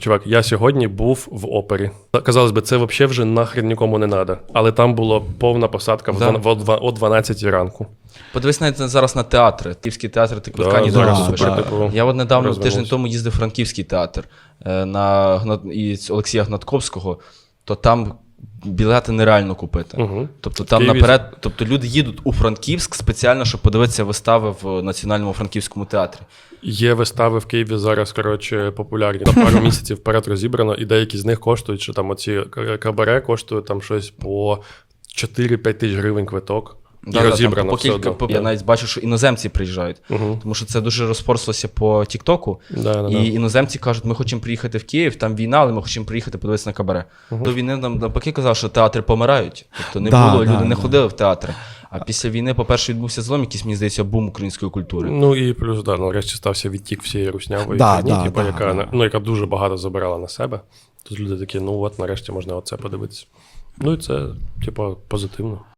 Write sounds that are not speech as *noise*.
Чувак, я сьогодні був в опері. Казалось би, це взагалі вже нахрен нікому не треба. Але там була повна посадка Да. в, в о 12 ранку. Подивись навіть зараз на театри. Київський театр, ти квитка Да, ні зараз супер, купиш. типу, Я от недавно тиждень тому їздив в Франківський театр на, на Гна- і Олексія Гнатковського, то там білети нереально купити. Угу. Тобто там Києві- наперед, тобто люди їдуть у Франківськ спеціально, щоб подивитися вистави в Національному франківському театрі. Є вистави в Києві зараз, коротше, популярні. На пару *laughs* місяців вперед розібрано, і деякі з них коштують, що там оці кабаре коштують там щось по 4-5 тисяч гривень квиток. І Да-да, розібрано там по все кілька, одно. по- Я навіть бачу, що іноземці приїжджають, Угу. тому що це дуже розпорслося по Тіктоку. Да, да, да. І іноземці кажуть, ми хочемо приїхати в Київ, там війна, але ми хочемо приїхати подивитися на кабаре. До війни нам навпаки казав, що театри помирають. Тобто не Да, було, да, люди не да. ходили в театри. А після війни, по-перше, відбувся злом, якийсь, мені здається, бум української культури. Ну і плюс, да, нарешті стався відтік всієї руснявої Да, фігні, да, типу, да, яка, да. ну, яка дуже багато забирала на себе. Тут люди такі, ну от нарешті можна оце подивитися. Ну і це, типу, позитивно.